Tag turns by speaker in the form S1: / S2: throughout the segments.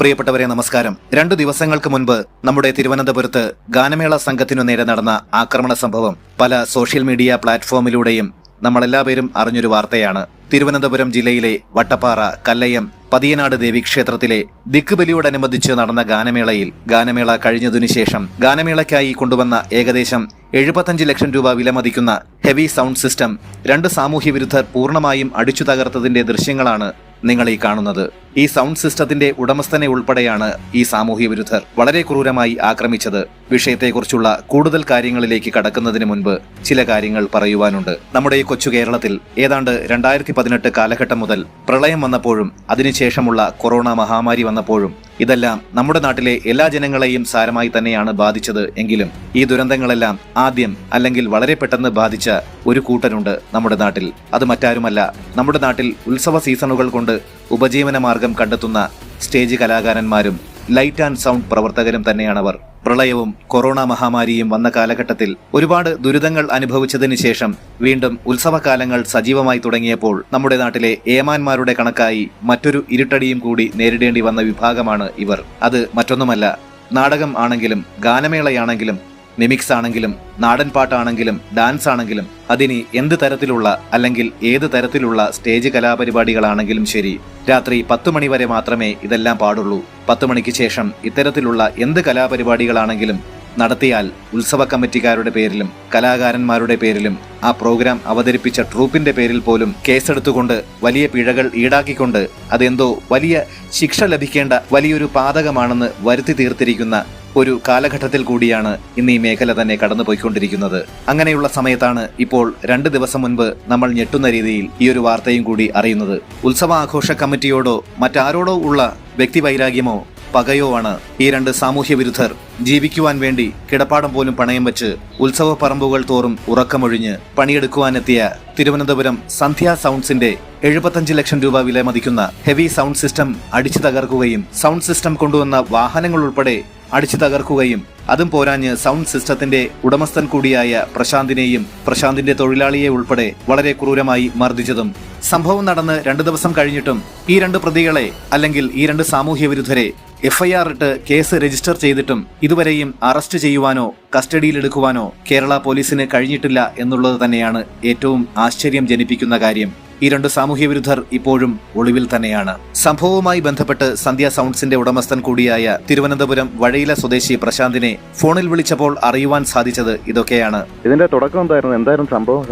S1: പ്രിയപ്പെട്ടവരെ നമസ്കാരം. രണ്ടു ദിവസങ്ങൾക്ക് മുൻപ് നമ്മുടെ തിരുവനന്തപുരത്ത് ഗാനമേള സംഘത്തിനു നേരെ നടന്ന ആക്രമണ സംഭവം പല സോഷ്യൽ മീഡിയ പ്ലാറ്റ്ഫോമിലൂടെയും നമ്മളെല്ലാവരും അറിഞ്ഞൊരു വാർത്തയാണ്. തിരുവനന്തപുരം ജില്ലയിലെ വട്ടപ്പാറ കല്ലയം പതിയനാട് ദേവീക്ഷേത്രത്തിലെ ദിക്കുബലിയോടനുബന്ധിച്ച് നടന്ന ഗാനമേളയിൽ ഗാനമേള കഴിഞ്ഞതിനു ശേഷം ഗാനമേളയ്ക്കായി കൊണ്ടുവന്ന ഏകദേശം എഴുപത്തഞ്ച് ലക്ഷം രൂപ വിലമതിക്കുന്ന ഹെവി സൗണ്ട് സിസ്റ്റം രണ്ട് സാമൂഹ്യ വിരുദ്ധർ പൂർണമായും അടിച്ചു തകർത്തതിന്റെ ദൃശ്യങ്ങളാണ് നിങ്ങൾ ഈ കാണുന്നത്. ഈ സൗണ്ട് സിസ്റ്റത്തിന്റെ ഉടമസ്ഥനെ ഉൾപ്പെടെയാണ് ഈ സാമൂഹ്യ വിരുദ്ധർ വളരെ ക്രൂരമായി ആക്രമിച്ചത്. വിഷയത്തെക്കുറിച്ചുള്ള കൂടുതൽ കാര്യങ്ങളിലേക്ക് കടക്കുന്നതിന് മുൻപ് ചില കാര്യങ്ങൾ പറയുവാനുണ്ട്. നമ്മുടെ ഈ കൊച്ചു കേരളത്തിൽ ഏതാണ്ട് രണ്ടായിരത്തി പതിനെട്ട് കാലഘട്ടം മുതൽ പ്രളയം വന്നപ്പോഴും അതിനുശേഷമുള്ള കൊറോണ മഹാമാരി വന്നപ്പോഴും ഇതെല്ലാം നമ്മുടെ നാട്ടിലെ എല്ലാ ജനങ്ങളെയും സാരമായി തന്നെയാണ് ബാധിച്ചത് എങ്കിലും ഈ ദുരന്തങ്ങളെല്ലാം ആദ്യം അല്ലെങ്കിൽ വളരെ പെട്ടെന്ന് ബാധിച്ച ഒരു കൂട്ടരുണ്ട് നമ്മുടെ നാട്ടിൽ. അത് മറ്റാരുമല്ല. നമ്മുടെ നാട്ടിൽ ഉത്സവ സീസണുകൾ കൊണ്ട് ഉപജീവന മാർഗം കണ്ടെത്തുന്ന സ്റ്റേജ് കലാകാരന്മാരും ലൈറ്റ് ആൻഡ് സൗണ്ട് പ്രവർത്തകരും തന്നെയാണവർ. പ്രളയവും കൊറോണ മഹാമാരിയും വന്ന കാലഘട്ടത്തിൽ ഒരുപാട് ദുരിതങ്ങൾ അനുഭവിച്ചതിന് ശേഷം വീണ്ടും ഉത്സവകാലങ്ങൾ സജീവമായി തുടങ്ങിയപ്പോൾ നമ്മുടെ നാട്ടിലെ ഏമാന്മാരുടെ കണക്കായി മറ്റൊരു ഇരുട്ടടിയും കൂടി നേരിടേണ്ടി വന്ന വിഭാഗമാണ് ഇവർ. അത് മറ്റൊന്നുമല്ല നാടകം ആണെങ്കിലും ഗാനമേളയാണെങ്കിലും മിമിക്സ് ആണെങ്കിലും നാടൻ പാട്ടാണെങ്കിലും ഡാൻസ് ആണെങ്കിലും അതിനി എന്ത് തരത്തിലുള്ള അല്ലെങ്കിൽ ഏത് തരത്തിലുള്ള സ്റ്റേജ് കലാപരിപാടികളാണെങ്കിലും ശരി രാത്രി പത്ത് മണി വരെ മാത്രമേ ഇതെല്ലാം പാടുള്ളൂ. പത്ത് മണിക്ക് ശേഷം ഇത്തരത്തിലുള്ള എന്ത് കലാപരിപാടികളാണെങ്കിലും നടത്തിയാൽ ഉത്സവ കമ്മിറ്റിക്കാരുടെ പേരിലും കലാകാരന്മാരുടെ പേരിലും ആ പ്രോഗ്രാം അവതരിപ്പിച്ച ട്രൂപ്പിന്റെ പേരിൽ പോലും കേസെടുത്തുകൊണ്ട് വലിയ പിഴകൾ ഈടാക്കിക്കൊണ്ട് അതെന്തോ വലിയ ശിക്ഷ ലഭിക്കേണ്ട വലിയൊരു പാതകമാണെന്ന് വരുത്തി തീർത്തിരിക്കുന്ന ഒരു കാലഘട്ടത്തിൽ കൂടിയാണ് ഇന്ന് ഈ മേഖല തന്നെ കടന്നുപോയിക്കൊണ്ടിരിക്കുന്നത്. അങ്ങനെയുള്ള സമയത്താണ് ഇപ്പോൾ രണ്ട് ദിവസം മുൻപ് നമ്മൾ ഞെട്ടുന്ന രീതിയിൽ ഈ ഒരു വാർത്തയും കൂടി അറിയുന്നത്. ഉത്സവ ആഘോഷ കമ്മിറ്റിയോടോ മറ്റാരോടോ ഉള്ള വ്യക്തിവൈരാഗ്യമോ പകയോ ആണ് ഈ രണ്ട് സാമൂഹ്യ വിരുദ്ധർ ജീവിക്കുവാൻ വേണ്ടി കിടപ്പാടം പോലും പണയം വെച്ച് ഉത്സവ പറമ്പുകൾ തോറും ഉറക്കമൊഴിഞ്ഞ് പണിയെടുക്കുവാനെത്തിയ തിരുവനന്തപുരം സന്ധ്യ സൗണ്ട്സിന്റെ എഴുപത്തഞ്ച് ലക്ഷം രൂപ വില മതിക്കുന്ന ഹെവി സൗണ്ട് സിസ്റ്റം അടിച്ചു തകർക്കുകയും സൗണ്ട് സിസ്റ്റം കൊണ്ടുവന്ന വാഹനങ്ങൾ ഉൾപ്പെടെ അടിച്ചു തകർക്കുകയും അതും പോരാഞ്ഞ് സൗണ്ട് സിസ്റ്റത്തിന്റെ ഉടമസ്ഥൻ കൂടിയായ പ്രശാന്തിനെയും പ്രശാന്തിന്റെ തൊഴിലാളിയെ ഉൾപ്പെടെ വളരെ ക്രൂരമായി മർദ്ദിച്ചതും സംഭവം നടന്ന് രണ്ടു ദിവസം കഴിഞ്ഞിട്ടും ഈ രണ്ട് പ്രതികളെ അല്ലെങ്കിൽ ഈ രണ്ട് സാമൂഹ്യ വിരുദ്ധരെ എഫ്ഐആർ ഇട്ട് കേസ് രജിസ്റ്റർ ചെയ്തിട്ടും ഇതുവരെയും അറസ്റ്റ് ചെയ്യുവാനോ കസ്റ്റഡിയിലെടുക്കുവാനോ കേരള പോലീസിന് കഴിഞ്ഞിട്ടില്ല എന്നുള്ളത് തന്നെയാണ് ഏറ്റവും ആശ്ചര്യം ജനിപ്പിക്കുന്ന കാര്യം. ഈ രണ്ട് സാമൂഹ്യ വിരുദ്ധർ ഇപ്പോഴും ഒളിവിൽ തന്നെയാണ്. സംഭവവുമായി ബന്ധപ്പെട്ട് സന്ധ്യ സൗണ്ട്സിന്റെ ഉടമസ്ഥൻ കൂടിയായ തിരുവനന്തപുരം വഴയില സ്വദേശി പ്രശാന്തിനെ ഫോണിൽ വിളിച്ചപ്പോൾ അറിയുവാൻ സാധിച്ചത് ഇതൊക്കെയാണ്.
S2: ഇതിന്റെ തുടക്കം എന്തായിരുന്നു? എന്തായിരുന്നു സംഭവം?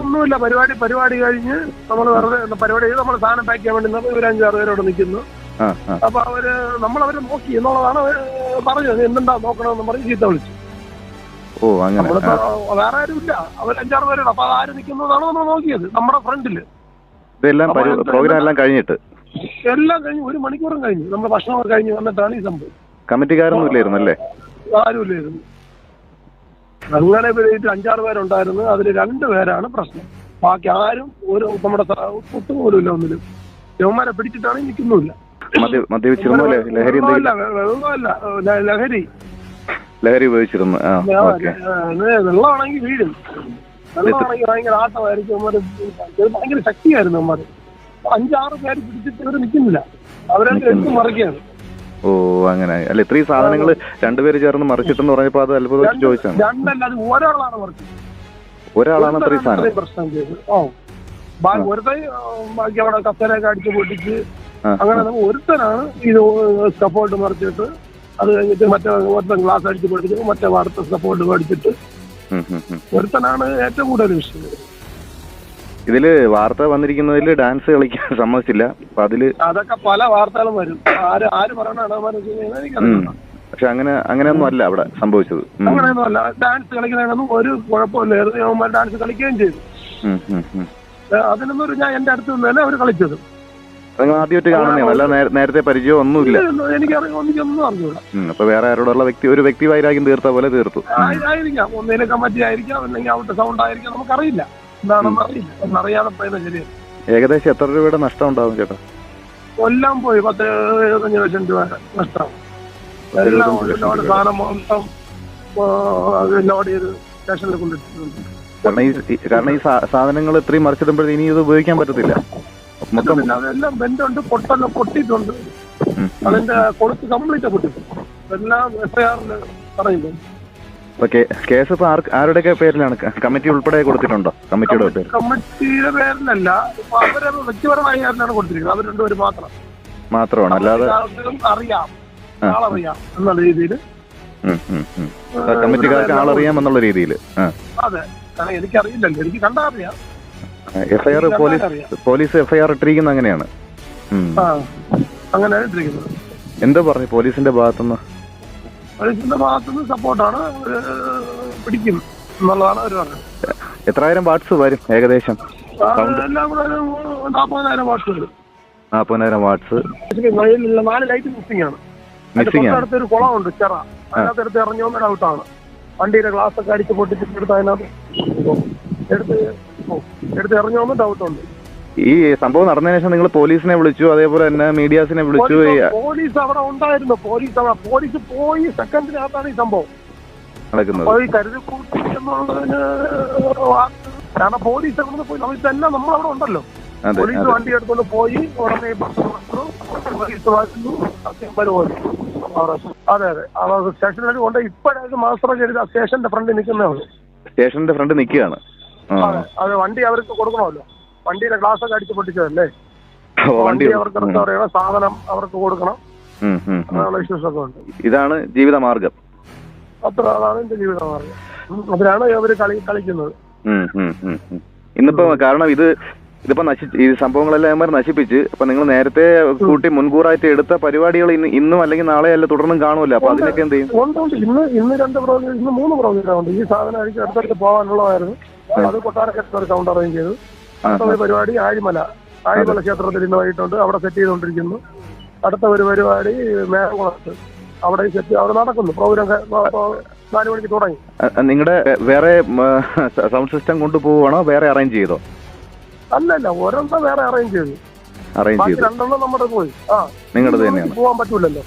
S3: ഒന്നുമില്ല പരിപാടി പരിപാടി കഴിഞ്ഞ് നമ്മൾ വെറുതെ പരിപാടി ചെയ്ത് നമ്മൾ സാധനം പാക്ക് ചെയ്യാൻ വേണ്ടി നമ്മൾ ഇവർ അഞ്ചാറ് പേരോട് നിൽക്കുന്നു. അപ്പൊ അവർ നമ്മൾ അവരെ നോക്കി എന്നുള്ളതാണ് അവർ പറഞ്ഞത്. എന്തുണ്ടാ നോക്കണമെന്ന് പറഞ്ഞ് ചീത്ത വിളിച്ചു.
S2: ഓ അങ്ങനെ.
S3: വേറെ ആരും ഇല്ല അവർ അഞ്ചാറ് പേരോട് അപ്പൊ ആര് നിൽക്കുന്നതാണ് നമ്മൾ നോക്കിയത്. നമ്മുടെ ഫ്രണ്ടിൽ.
S2: ഇതെല്ലാം പ്രോഗ്രാം എല്ലാം കഴിഞ്ഞിട്ട്?
S3: എല്ലാം കഴിഞ്ഞു ഒരു മണിക്കൂറും കഴിഞ്ഞു. നമ്മുടെ ഭക്ഷണം കഴിഞ്ഞു വന്നിട്ടാണ് ഈ സംഭവം.
S2: കമ്മിറ്റിക്കാരൊന്നും ഇല്ലായിരുന്നു അല്ലേ?
S3: ആരുമില്ലായിരുന്നു അങ്ങനെ വിലയിട്ട് അഞ്ചാറ് പേരുണ്ടായിരുന്നു. അതിൽ രണ്ട് പേരാണ് പ്രശ്നം. ബാക്കി ആരും ഒരു നമ്മുടെ ഒട്ടും പോലും ഇല്ല ഒന്നിലും. യവന്മാരെ പിടിച്ചിട്ടാണ് നിൽക്കുന്നുമില്ല.
S2: ലഹരി
S3: ലഹരി.
S2: ഉപയോഗിച്ചിരുന്നു.
S3: വെള്ളമാണെങ്കിൽ വീഴും. വെള്ളമാണെങ്കിൽ ഭയങ്കര ആട്ടമായിരിക്കും ഇത്. ഭയങ്കര ശക്തിയായിരുന്നു അവന്മാര് അഞ്ചാറ് പേര് പിടിച്ചിട്ട് ഇവർ നിൽക്കുന്നില്ല അവരെ എടുത്ത് മറിക്കുകയാണ്.
S2: ഓ അങ്ങനെ. അല്ല ഇത്രയും സാധനങ്ങൾ രണ്ടുപേര് ചേർന്ന് മറിച്ചിട്ടെന്ന് പറഞ്ഞപ്പോ അത് അത്ഭുതം വെച്ച് ചോദിച്ചാണ്
S3: രണ്ടല്ല അത് ഒരാളാണ് മറിച്ചത്.
S2: ഒരാളാണ് ഇത്രയും
S3: ഒരുത്തനാണ്
S2: സാധനം.
S3: പ്രശ്നം ചെയ്തത്. ഓ. ഒരുത്തൻ ബാക്കി അവിടെ കസേരയൊക്കെ അടിച്ച് പൊട്ടിച്ച് അങ്ങനെ ഒരുത്തനാണ് ഇത് സപ്പോർട്ട് മറിച്ചിട്ട് അത് കഴിഞ്ഞിട്ട് മറ്റേ ഒരുത്തൻ ഗ്ലാസ് അടിച്ച് പൊട്ടിച്ച് മറ്റേ അടുത്ത സപ്പോർട്ട് മേടിച്ചിട്ട്. ഒരുത്തനാണ് ഏറ്റവും കൂടുതൽ വിഷയം.
S2: ഇതിൽ വാർത്ത വന്നിരിക്കുന്നതിൽ ഡാൻസ് കളിക്കാൻ സമ്മതിച്ചില്ല. അപ്പൊ അതിൽ
S3: അതൊക്കെ പല വാർത്തകളും വരും. ആര് ആര് പറയണ
S2: പക്ഷെ അങ്ങനെ അങ്ങനെയൊന്നും അല്ല അവിടെ സംഭവിച്ചത്.
S3: അങ്ങനെയൊന്നും അല്ല. ഡാൻസ് കളിക്കുന്നതിനൊന്നും ഒരു കുഴപ്പമില്ല. ഡാൻസ് കളിക്കുകയും ചെയ്തു. അതിനൊന്നും ഞാൻ എന്റെ അടുത്ത് നിന്നല്ലേ അവർ കളിച്ചത്.
S2: നിങ്ങൾ ആദ്യമായിട്ട് കാണുന്നതാണ്. അല്ല നേരത്തെ പരിചയം ഒന്നുമില്ല.
S3: അറിഞ്ഞൂടാ.
S2: അപ്പൊ വേറെ ആരോടുള്ള വ്യക്തി ഒരു വ്യക്തി വൈരാഗ്യം തീർത്ത പോലെ തീർത്തു. ഉം.
S3: ആയി- ആയിരിക്കാം. ഒന്നേലും കമ്മിറ്റി ആയിരിക്കാം. അല്ലെങ്കിൽ അവിടുത്തെ സൗണ്ട് ആയിരിക്കാം. നമുക്കറിയില്ല. എന്താണെന്ന് അറിയില്ല. ഒന്നറിയാതെ പോയത് ശരി
S2: ഏകദേശം എത്ര രൂപയുടെ നഷ്ടം ഉണ്ടാവും ചേട്ടാ?
S3: കൊല്ലം പോയി. പത്ത് എഴുപത്തഞ്ച് ലക്ഷം രൂപ നഷ്ടം. എല്ലാം. സാധനം മൊത്തം ലോഡ് ചെയ്ത് സ്റ്റേഷനിൽ കൊണ്ടിട്ടിട്ടുണ്ട്
S2: കാരണം ഈ സാധനങ്ങൾ ഇത്രയും മറിച്ചിടുമ്പോഴേ ഇനി ഇത് ഉപയോഗിക്കാൻ പറ്റത്തില്ല. മൊത്തം
S3: പിന്നെ അതെല്ലാം ബെൻഡുണ്ട് പൊട്ടെല്ലാം പൊട്ടിയിട്ടുണ്ട്. അതിന്റെ കൊളുത്ത് കംപ്ലീറ്റ് പൊട്ടി. എല്ലാം എഫ്ഐആറിന് പറയുന്നു.
S2: അപ്പൊ കേ- കേസ് ഇപ്പൊ ആരുടെയൊക്കെ പേരിലാണ്? കമ്മിറ്റി ഉൾപ്പെടെ കൊടുത്തിട്ടുണ്ടോ? കമ്മിറ്റിയുടെ പേര്.
S3: കമ്മിറ്റിയുടെ പേരിലല്ല ഇപ്പൊ അവരെ വ്യക്തിപരമായ കാര്യത്തിലാണ് കൊടുത്തിരിക്കുന്നത്? അവർ രണ്ടുപേരും മാത്രം.
S2: മാത്രമാണ് അല്ലാതെ
S3: അറിയാം. ആളറിയാം എന്നുള്ള രീതിയിൽ.
S2: കമ്മിറ്റിക്കാർക്ക് ആളറിയാം എന്നുള്ള രീതിയിൽ
S3: അതെ. കാരണം എനിക്കറിയില്ലല്ലോ. എനിക്ക് കണ്ടാ അറിയാം.
S2: FIR police. പോലീസ് എഫ്ഐആർ ഇട്ടിരിക്കുന്ന അങ്ങനെയാണ്.
S3: അങ്ങനെയാണ് ഇട്ടിരിക്കുന്നത്.
S2: എന്താ പറഞ്ഞു പോലീസിന്റെ ഭാഗത്തുനിന്ന്?
S3: പോലീസിന്റെ ഭാഗത്തുനിന്ന് സപ്പോർട്ടാണ് പിടിക്കും എന്നുള്ളതാണ് അവർ പറഞ്ഞത്.
S2: എത്രായിരം വാട്ട്സ് വരും ഏകദേശം?
S3: എല്ലാം കൂടെ ഒരു നാൽപ്പതിനായിരം വാട്സ് വരും.
S2: നാൽപ്പതിനായിരം വാട്ട്സ്
S3: നാല് ലൈറ്റ് മിസ്സിംഗ് ആണ്.
S2: മിസ്സിംഗ് ആണ്.
S3: ഒരു കുളമുണ്ട് ചെറ. അതിനകത്ത് എടുത്ത് ഔട്ടാണ് വണ്ടിയുടെ ഗ്ലാസ് ഒക്കെ അടിച്ച് പൊട്ടിച്ചിട്ട് എടുത്ത് അതിനകത്ത് എടുത്ത് എടുത്ത് ഡൗട്ട് ഉണ്ട്.
S2: ഈ സംഭവം നടന്നതിന് ശേഷം നിങ്ങൾ പോലീസിനെ വിളിച്ചു അതേപോലെ തന്നെ മീഡിയാസിനെ വിളിച്ചു
S3: പോലീസ് അവിടെ ഉണ്ടായിരുന്നു. പോലീസ് അവിടെ പോലീസ് പോയി സെക്കൻഡിനകത്താണ് ഈ സംഭവം.
S2: നടക്കുന്നത്.
S3: പോയി കരുതി കൂട്ടി എന്നുള്ളതിന് കാരണം പോലീസ് അവിടെ പോയി. നമ്മൾ ഇതെല്ലാം നമ്മളവിടെ ഉണ്ടല്ലോ. പോലീസ് വണ്ടി എടുത്തോണ്ട് പോയി ഉടനെ പോലീസ് വരുമല്ലോ അതെ അതെ. അവർ സ്റ്റേഷനിലേക്ക് കൊണ്ട് ഇപ്പോഴായിരുന്നു മാസ്റ്റർ ചെയ്ത് സ്റ്റേഷന്റെ ഫ്രണ്ടിൽ നിൽക്കുന്നേ ഉള്ളൂ.
S2: സ്റ്റേഷന്റെ ഫ്രണ്ട് നിൽക്കുകയാണ്.
S3: അതെ വണ്ടി അവർക്ക് കൊടുക്കണമല്ലോ. വണ്ടിയുടെ ഗ്ലാസ് ഒക്കെ അടിച്ച് പൊട്ടിച്ചതല്ലേ?
S2: വണ്ടി
S3: അവർക്ക് എന്താ പറയുക സാധനം അവർക്ക് കൊടുക്കണം. അങ്ങനെയുള്ള ഇഷ്യൂസ് ഒക്കെ ഉണ്ട്
S2: ഇതാണ് ജീവിത മാർഗം
S3: അത്ര അതാണ് എന്റെ ജീവിതമാർഗം. അതിനാണ് അവർ കളി കളിക്കുന്നത്.
S2: ഇന്നിപ്പോ കാരണം ഇത് ഇതിപ്പോ നശിച്ച് ഈ സംഭവങ്ങളെല്ലാം ഇവന്മാർ നശിപ്പിച്ച് അപ്പൊ നിങ്ങൾ നേരത്തെ കൂട്ടി മുൻകൂറായിട്ട് എടുത്ത പരിപാടികൾ ഇന്ന് ഇന്നും അല്ലെങ്കിൽ നാളെ അല്ല തുടർന്നും കാണുമല്ലോ അപ്പൊ അതിനൊക്കെ എന്ത് ചെയ്യും?
S3: ഉണ്ട്. ഉണ്ട് ഇന്ന് ഇന്ന് രണ്ട് പ്രോഗ്രാം ഇന്ന് മൂന്ന് പ്രോഗ്രാം ഉണ്ട് ഈ സാധനം എനിക്ക് അടുത്തടുത്ത് പോകാനുള്ളതായിരുന്നു. അത് കൊട്ടാരക്കരത്ത് ഒരു സൗണ്ട് അറേഞ്ച് ചെയ്തു. അടുത്ത ഒരു പരിപാടി ആഴിമല. ആഴിമല ക്ഷേത്രത്തിൽ ഇന്ന് വൈകിട്ടുണ്ട്. അവിടെ സെറ്റ് ചെയ്തുകൊണ്ടിരിക്കുന്നു. അടുത്ത ഒരു പരിപാടി മേഘകുളത്ത് അവിടെ സെറ്റ് അവിടെ നടക്കുന്നു. പ്രോഗ്രാം നാല് മണിക്ക് തുടങ്ങി.
S2: നിങ്ങളുടെ വേറെ സൗണ്ട് സിസ്റ്റം കൊണ്ടുപോവാണോ വേറെ അറേഞ്ച് ചെയ്തോ?
S3: അല്ലല്ല ഒരെണ്ണം വേറെ അറേഞ്ച് ചെയ്തു.
S2: അറേഞ്ച് ചെയ്തു.
S3: രണ്ടെണ്ണം നമ്മുടെ പോയി. ആ
S2: നിങ്ങളുടെ തന്നെയാണ്.
S3: പോകാൻ പറ്റൂലല്ലോ.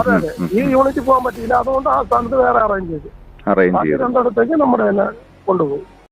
S3: അതെ അതെ. ഈ യൂണിറ്റ് പോകാൻ പറ്റിയില്ല അതുകൊണ്ട് ആ സ്ഥാനത്ത് വേറെ അറേഞ്ച് ചെയ്തു.
S2: അറേഞ്ച് ചെയ്തു.
S3: രണ്ടിടത്തേക്ക് നമ്മുടെ തന്നെ കൊണ്ടുപോകും